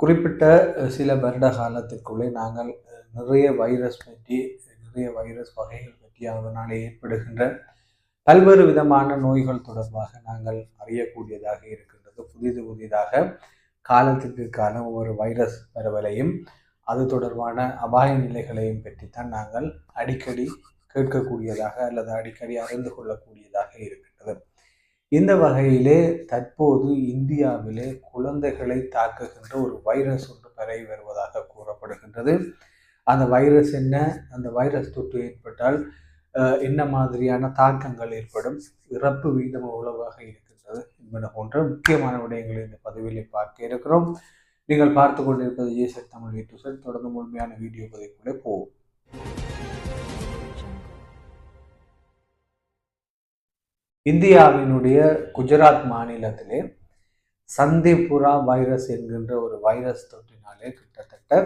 குறிப்பிட்ட சில வருட காலத்திற்குள்ளே நாங்கள் நிறைய வைரஸ் பற்றி நிறைய வைரஸ் வகைகள் பற்றி அதனால் ஏற்படுகின்ற பல்வேறு விதமான நோய்கள் தொடர்பாக நாங்கள் அறியக்கூடியதாக இருக்கின்றது. புதிது புதிதாக காலத்துக்கு காலம் ஒவ்வொரு வைரஸ் பரவலையும் அது தொடர்பான அபாய நிலைகளையும் பற்றித்தான் நாங்கள் அடிக்கடி கேட்கக்கூடியதாக அல்லது அடிக்கடி அறிந்து கொள்ளக்கூடியதாக இருக்கின்றது. இந்த வகையிலே தற்போது இந்தியாவிலே குழந்தைகளை தாக்குகின்ற ஒரு வைரஸ் ஒன்று பரவி வருவதாக கூறப்படுகின்றது. அந்த வைரஸ் என்ன? அந்த வைரஸ் தொற்று ஏற்பட்டால் என்ன மாதிரியான தாக்கங்கள் ஏற்படும்? இறப்பு வீதம் எவ்வளவாக இருக்கின்றது என்பன போன்ற முக்கியமான விடயங்களை இந்த பதிவிலே பார்க்க இருக்கிறோம். நீங்கள் பார்த்து கொண்டிருப்பது ஏசர் தமிழ் வீட்டு தொடர்ந்து முழுமையான வீடியோ பதிவுக்குள்ளே போவோம். இந்தியாவினுடைய குஜராத் மாநிலத்திலே சந்திபுரா வைரஸ் என்கின்ற ஒரு வைரஸ் தொற்றினாலே கிட்டத்தட்ட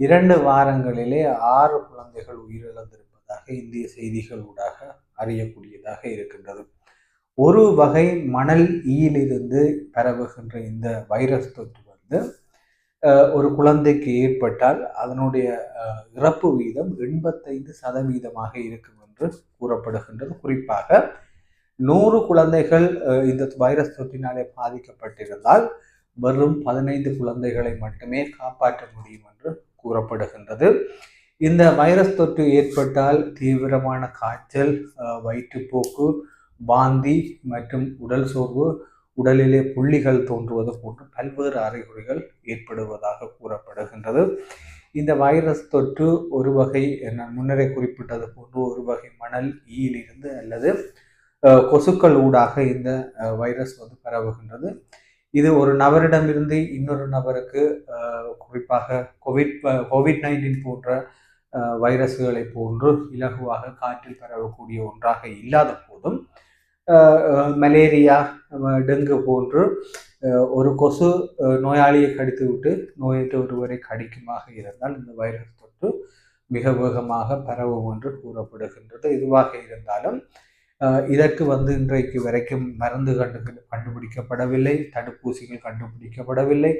இரண்டு வாரங்களிலே ஆறு குழந்தைகள் உயிரிழந்திருப்பதாக இந்திய செய்திகள் ஊடாக அறியக்கூடியதாக இருக்கின்றது. ஒரு வகை மணல் ஈயிலிருந்து பரவுகின்ற இந்த வைரஸ் தொற்று வந்து ஒரு குழந்தைக்கு ஏற்பட்டால் அதனுடைய இறப்பு வீதம் எண்பத்தைந்து சதவீதமாக இருக்கும் என்று கூறப்படுகின்றது. குறிப்பாக நூறு குழந்தைகள் இந்த வைரஸ் தொற்றினாலே பாதிக்கப்பட்டிருந்தால் வெறும் பதினைந்து குழந்தைகளை மட்டுமே காப்பாற்ற முடியும் என்று கூறப்படுகின்றது. இந்த வைரஸ் தொற்று ஏற்பட்டால் தீவிரமான காய்ச்சல் வயிற்றுப்போக்கு வாந்தி மற்றும் உடல் சோர்வு உடலிலே புள்ளிகள் தோன்றுவது போன்று பல்வேறு அறிகுறிகள் ஏற்படுவதாக கூறப்படுகின்றது. இந்த வைரஸ் தொற்று ஒரு வகை நான் முன்னரே குறிப்பிட்டது போன்று ஒரு வகை மணல் ஈயிலிருந்து அல்லது கொசுக்கள் ஊடாக இந்த வைரஸ் வந்து பரவுகின்றது. இது ஒரு நபரிடமிருந்து இன்னொரு நபருக்கு குறிப்பாக கோவிட் கோவிட் நைன்டீன் போன்ற வைரஸ்களை போன்று இலகுவாக காற்றில் பரவக்கூடிய ஒன்றாக இல்லாத போதும் மலேரியா டெங்கு போன்று ஒரு கொசு நோயாளியை கடித்து விட்டு நோயற்ற ஒருவரை கடிக்குமாக இருந்தால் இந்த வைரஸ் தொற்று மிக வேகமாக பரவும் என்று கூறப்படுகின்றது. இதுவாக இருந்தாலும் இதற்கு வந்து இன்றைக்கு வரைக்கும் மருந்து கண்டு கண்டுபிடிக்கப்படவில்லை தடுப்பூசிகள் கண்டுபிடிக்கப்படவில்லை.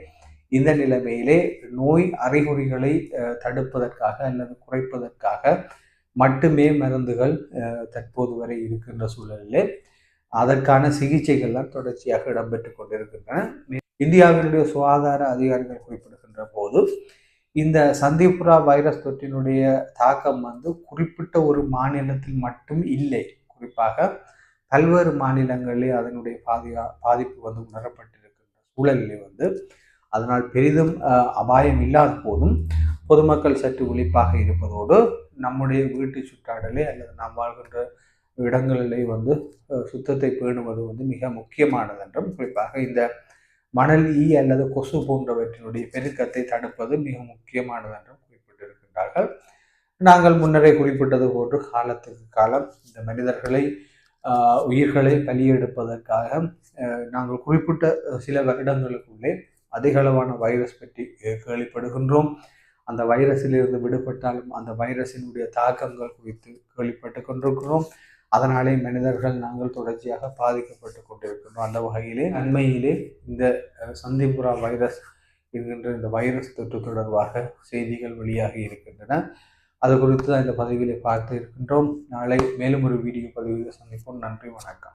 இந்த நிலைமையிலே நோய் அறிகுறிகளை தடுப்பதற்காக அல்லது குறைப்பதற்காக மட்டுமே மருந்துகள் தற்போது வரை இருக்கின்ற சூழலிலே அதற்கான சிகிச்சைகள்லாம் தொடர்ச்சியாக இடம்பெற்று கொண்டிருக்கின்றன. இந்தியாவினுடைய சுகாதார அதிகாரிகள் குறிப்பிடுகின்ற போது இந்த சந்திப்புரா வைரஸ் தொற்றினுடைய தாக்கம் வந்து குறிப்பிட்ட ஒரு மாநிலத்தில் மட்டும் இல்லை. குறிப்பாக பல்வேறு மாநிலங்களிலே அதனுடைய பாதியா பாதிப்பு வந்து உணரப்பட்டிருக்கின்ற சூழலிலே வந்து அதனால் பெரிதும் அபாயம் இல்லாத போதும் பொதுமக்கள் சற்று ஒழிப்பாக இருப்பதோடு நம்முடைய வீட்டு சுற்றாடலே அல்லது நாம் வாழ்கின்ற இடங்களிலே வந்து சுத்தத்தை பேணுவது வந்து மிக முக்கியமானது என்றும் குறிப்பாக இந்த மணல் ஈ அல்லது கொசு போன்றவற்றினுடைய பெருக்கத்தை தடுப்பது மிக முக்கியமானது என்றும் குறிப்பிட்டிருக்கின்றார்கள். நாங்கள் முன்னரே குறிப்பிட்டது போன்று காலத்துக்கு காலம் இந்த மனிதர்களை உயிர்களை பலியெடுப்பதற்காக நாங்கள் குறிப்பிட்ட சில வருடங்களுக்குள்ளே அதிகளவான வைரஸ் பற்றி கேள்விப்படுகின்றோம். அந்த வைரஸிலிருந்து விடுபட்டாலும் அந்த வைரஸினுடைய தாக்கங்கள் குறித்து கேள்விப்பட்டு கொண்டிருக்கிறோம். அதனாலே மனிதர்கள் நாங்கள் தொடர்ச்சியாக பாதிக்கப்பட்டு கொண்டிருக்கின்றோம். அந்த வகையிலே நன்மையிலே இந்த சந்திபுரா வைரஸ் என்கின்ற இந்த வைரஸ் தொற்று தொடர்பாக செய்திகள் வெளியாகி இருக்கின்றன. அது குறித்து தான் இந்த பதிவிலே பார்த்து இருக்கின்றோம். நாளை மேலும் ஒரு வீடியோ பதிவில் சந்திப்போம். நன்றி வணக்கம்.